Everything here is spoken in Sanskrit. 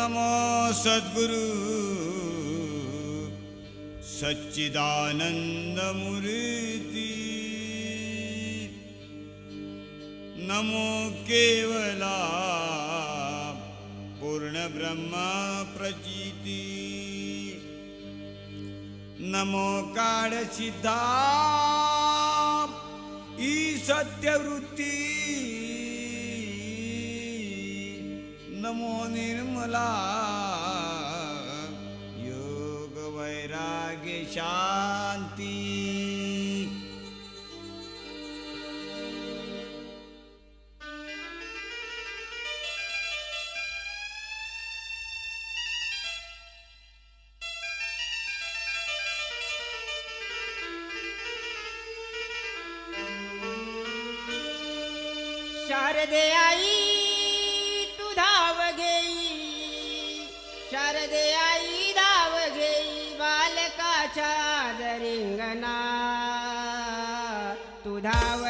नमो सद्गुरु। सच्चिदानन्दमुरीति। नमो केवला पूर्णब्रह्मा प्रचिति। नमो काडसिद्धा ई सत्यवृत्ति नमो निर्मला। योगवैराग्य शान्ति शारदे आई। रिंगणा तू धाव